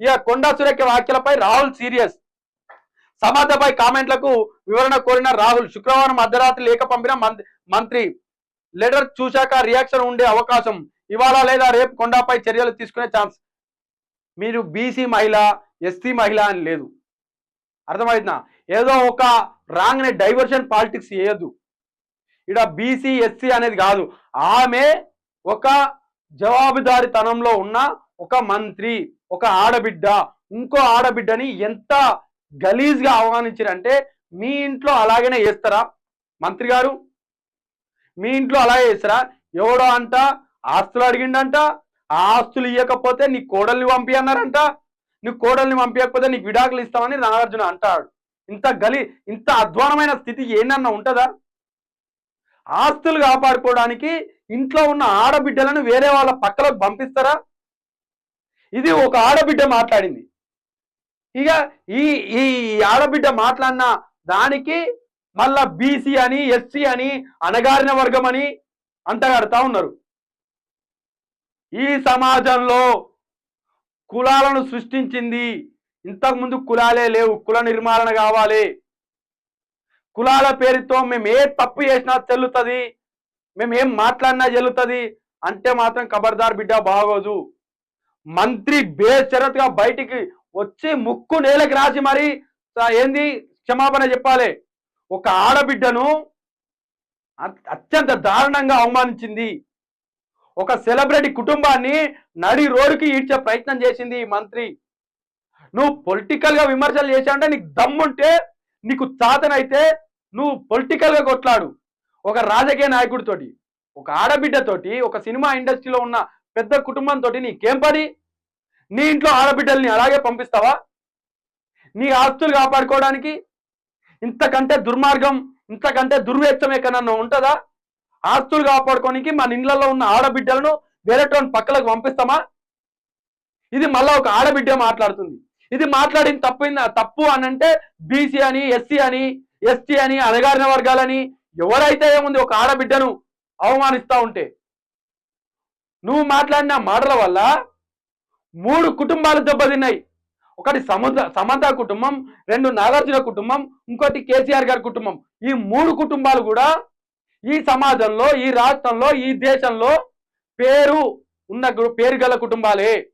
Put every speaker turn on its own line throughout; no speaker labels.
ఇక కొండా సురేఖ వ్యాఖ్యలపై రాహుల్ సీరియస్. సమాధపై కామెంట్లకు వివరణ కోరిన రాహుల్ శుక్రవారం అర్ధరాత్రి లేఖ పంపిన మంత్రి మంత్రి. లెటర్ చూశాక రియాక్షన్ ఉండే అవకాశం ఇవాళ లేదా రేపు కొండాపై చర్యలు తీసుకునే ఛాన్స్. మీరు బీసీ మహిళ ఎస్సీ మహిళ అని లేదు. అర్థమవుతుందా ఏదో ఒక రాంగ్ నే డైవర్షన్ పాలిటిక్స్ చేయొద్దు. ఇక్కడ బీసీ ఎస్సీ అనేది కాదు. ఆమె ఒక జవాబుదారితనంలో ఉన్న ఒక మంత్రి. ఒక ఆడబిడ్డ ఇంకో ఆడబిడ్డని ఎంత గలీజ్గా ఆహ్వానించారంటే మీ ఇంట్లో అలాగనే చేస్తారా మంత్రి గారు మీ ఇంట్లో అలాగే చేస్తారా ఎవడో అంట ఆస్తులు అడిగిండంట ఆ ఆస్తులు ఇవ్వకపోతే నీ కోడల్ని పంపి అన్నారంట నీ కోడల్ని పంపించకపోతే నీకు విడాకులు ఇస్తామని నాగార్జున అంటాడు. ఇంత గలి ఇంత అధ్వానమైన స్థితి ఏందన్నా ఉంటుందా? ఆస్తులు కాపాడుకోవడానికి ఇంట్లో ఉన్న ఆడబిడ్డలను వేరే వాళ్ళ పక్కలకు పంపిస్తారా? ఇది ఒక ఆడబిడ్డ మాట్లాడింది. ఇక ఈ ఈ ఆడబిడ్డ మాట్లాడిన దానికి మళ్ళా బీసీ అని ఎస్సీ అని అణగారిన వర్గం అని అంటగాడుతా ఉన్నారు. ఈ సమాజంలో కులాలను సృష్టించింది ఇంతకుముందు కులాలే లేవు కుల నిర్మాణం కావాలి. కులాల పేరుతో మేము ఏ తప్పు చేసినా చెల్లుతుంది మేము ఏం మాట్లాడినా చెల్లుతుంది అంటే మాత్రం ఖబర్దార్ బిడ్డ బాగోదు. మంత్రి బేషరత్గా బయటికి వచ్చి ముక్కు నేలకి రాసి మరి ఏంది క్షమాపణ చెప్పాలి. ఒక ఆడబిడ్డను అత్యంత దారుణంగా అవమానించింది. ఒక సెలబ్రిటీ కుటుంబాన్ని నడి రోడ్డుకి ఈడ్చే ప్రయత్నం చేసింది ఈ మంత్రి. నువ్వు పొలిటికల్గా విమర్శలు చేశావంటే నీకు దమ్ముంటే నీకు చాతనైతే నువ్వు పొలిటికల్గా కొట్లాడు. ఒక రాజకీయ నాయకుడితోటి ఒక ఆడబిడ్డతోటి ఒక సినిమా ఇండస్ట్రీలో ఉన్న పెద్ద కుటుంబంతో నీకేం పని? నీ ఇంట్లో ఆడబిడ్డల్ని అలాగే పంపిస్తావా? నీ ఆస్తులు కాపాడుకోవడానికి ఇంతకంటే దుర్మార్గం ఇంతకంటే దుర్వేత్తం ఎక్కడన్నా ఉంటుందా? ఆస్తులు కాపాడుకోనికి మన ఇండ్లలో ఉన్న ఆడబిడ్డలను వేరేటోని పక్కలకు పంపిస్తామా? ఇది మళ్ళా ఒక ఆడబిడ్డ మాట్లాడుతుంది. ఇది మాట్లాడిన తప్పింది? తప్పు అని అంటే బీసీ అని ఎస్సీ అని ఎస్టీ అని అణగారిన వర్గాలని ఎవరైతే ఏముంది ఒక ఆడబిడ్డను అవమానిస్తూ ఉంటే నువ్వు మాట్లాడిన మాటల వల్ల మూడు కుటుంబాలు దెబ్బతిన్నాయి. ఒకటి సముద్ర సమంత కుటుంబం రెండు నాగార్జున కుటుంబం ఇంకోటి కేసీఆర్ గారి కుటుంబం. ఈ మూడు కుటుంబాలు కూడా ఈ సమాజంలో ఈ రాష్ట్రంలో ఈ దేశంలో పేరు ఉన్న పేరు గల కుటుంబాలే.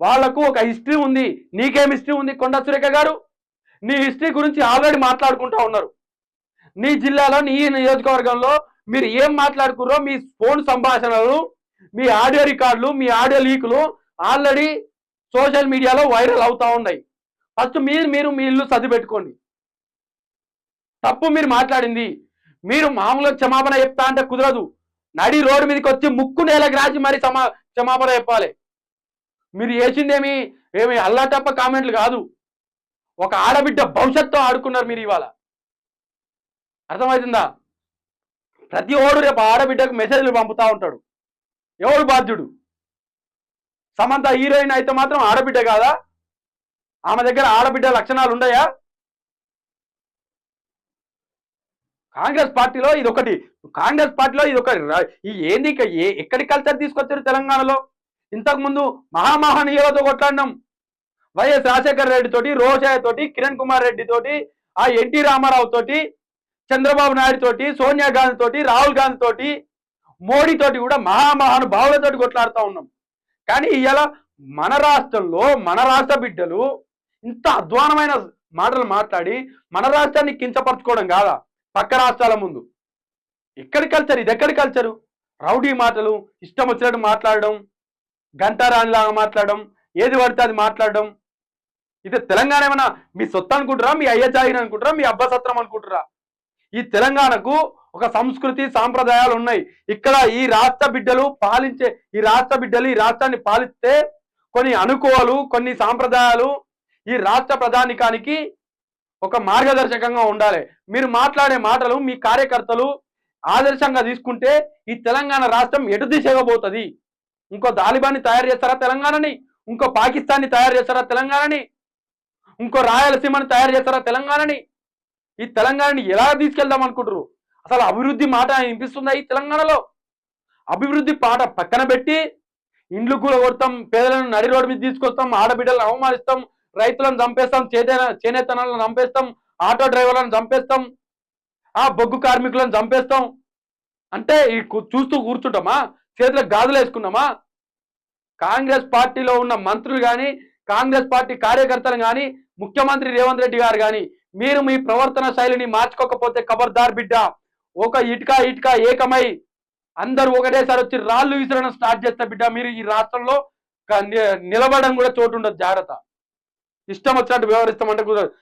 వాళ్ళకు ఒక హిస్టరీ ఉంది. నీకేం హిస్టరీ ఉంది కొండ సురేఖ గారు? నీ హిస్టరీ గురించి ఆల్రెడీ మాట్లాడుకుంటా ఉన్నారు. నీ జిల్లాలో నీ నియోజకవర్గంలో మీరు ఏం మాట్లాడుకుర్రో మీ ఫోన్ సంభాషణలు మీ ఆడియో రికార్డులు మీ ఆడియో లీకులు ఆల్రెడీ సోషల్ మీడియాలో వైరల్ అవుతా ఉన్నాయి. ఫస్ట్ మీరు మీరు మీ ఇల్లు సర్ది పెట్టుకోండి తప్పు మీరు మాట్లాడింది. మీరు మామూలుగా క్షమాపణ చెప్తా అంటే కుదరదు. నడి రోడ్డు మీదకి వచ్చి ముక్కు నేలకు రాసి మరి సమా క్షమాపణ చెప్పాలి. మీరు చేసిందేమి? ఏమి అల్లాటప్ప కామెంట్లు కాదు. ఒక ఆడబిడ్డ భవిష్యత్తు ఆడుకున్నారు మీరు ఇవాళ. అర్థమవుతుందా? ప్రతి ఓడు రేపు ఆడబిడ్డకు మెసేజ్లు పంపుతా ఉంటాడు. ఎవడు బాధ్యుడు? సమంత హీరోయిన్ అయితే మాత్రం ఆడబిడ్డ కాదా? ఆమె దగ్గర ఆడబిడ్డ లక్షణాలు ఉన్నాయా కాంగ్రెస్ పార్టీలో ఇది ఒకటి కాంగ్రెస్ పార్టీలో ఇది ఒకటి ఈ ఏంది ఏ ఎక్కడి కల్చర్ తీసుకొచ్చారు తెలంగాణలో? ఇంతకుముందు మహామహనీయులతో కొట్లాడినాం. వైఎస్ రాజశేఖర రెడ్డి తోటి రోషయ్య తోటి కిరణ్ కుమార్ రెడ్డి తోటి ఆ ఎన్టీ రామారావు తోటి చంద్రబాబు నాయుడు తోటి సోనియా గాంధీ తోటి రాహుల్ గాంధీ తోటి మోడీ తోటి కూడా మహామహానుభావులతోటి కొట్లాడుతూ ఉన్నాం. కానీ ఇవాళ మన రాష్ట్రంలో మన రాష్ట్ర బిడ్డలు ఇంత అధ్వానమైన మాటలు మాట్లాడి మన రాష్ట్రాన్ని కించపరచుకోవడం కాదా? పక్క రాష్ట్రాల ముందు. ఎక్కడి కల్చర్ ఇది ఎక్కడి కల్చరు రౌడీ మాటలు ఇష్టం వచ్చినట్టు మాట్లాడడం గంటారాణిలాగా మాట్లాడడం ఏది పడితే అది మాట్లాడడం. ఇది తెలంగాణ ఏమైనా మీ సొత్తు అనుకుంటారా మీ అయ్య అనుకుంటారా మీ అబ్బసత్రం అనుకుంటారా ఈ తెలంగాణకు ఒక సంస్కృతి సాంప్రదాయాలు ఉన్నాయి. ఇక్కడ ఈ రాష్ట్ర బిడ్డలు పాలించే ఈ రాష్ట్ర బిడ్డలు ఈ రాష్ట్రాన్ని పాలిస్తే కొన్ని అనుకోలు కొన్ని సాంప్రదాయాలు ఈ రాష్ట్ర ప్రధానికానికి ఒక మార్గదర్శకంగా ఉండాలి. మీరు మాట్లాడే మాటలు మీ కార్యకర్తలు ఆదర్శంగా తీసుకుంటే ఈ తెలంగాణ రాష్ట్రం ఎటు దిశగా పోతుంది? ఇంకో దాలిబాన్ని తయారు చేస్తారా తెలంగాణని? ఇంకో పాకిస్తాన్ని తయారు చేస్తారా తెలంగాణని? ఇంకో రాయలసీమని తయారు చేస్తారా తెలంగాణని? ఈ తెలంగాణని ఎలా తీసుకెళ్దాం అనుకుంటారు అసలు అభివృద్ధి మాట వినిపిస్తుందా ఈ తెలంగాణలో? అభివృద్ధి పాట పక్కన పెట్టి ఇండ్లు కూడా కొడతాం పేదలను నడి రోడ్డు మీద తీసుకొస్తాం ఆడబిడ్డలను అవమానిస్తాం రైతులను చంపేస్తాం చేతన చేనేతనాలను చంపేస్తాం ఆటో డ్రైవర్లను చంపేస్తాం ఆ బొగ్గు కార్మికులను చంపేస్తాం. అంటే ఈ కు- చూస్తూ కూర్చుంటామా? చేతులకు గాజులు వేసుకున్నామా? కాంగ్రెస్ పార్టీలో ఉన్న మంత్రులు కానీ కాంగ్రెస్ పార్టీ కార్యకర్తలు కానీ ముఖ్యమంత్రి రేవంత్ రెడ్డి గారు కానీ మీరు మీ ప్రవర్తన శైలిని మార్చుకోకపోతే ఖబర్దార్ బిడ్డ. ఒక ఇటుక ఇటుక ఏకమై అందరూ ఒకటేసారి వచ్చి రాళ్ళు విసరడం స్టార్ట్ చేస్తే బిడ్డ. మీరు ఈ రాష్ట్రంలో నిలబడడం కూడా చోటు ఉండదు. జాగ్రత్త. ఇష్టం వచ్చినట్టు వ్యవహరిస్తామంటే కుదరదు.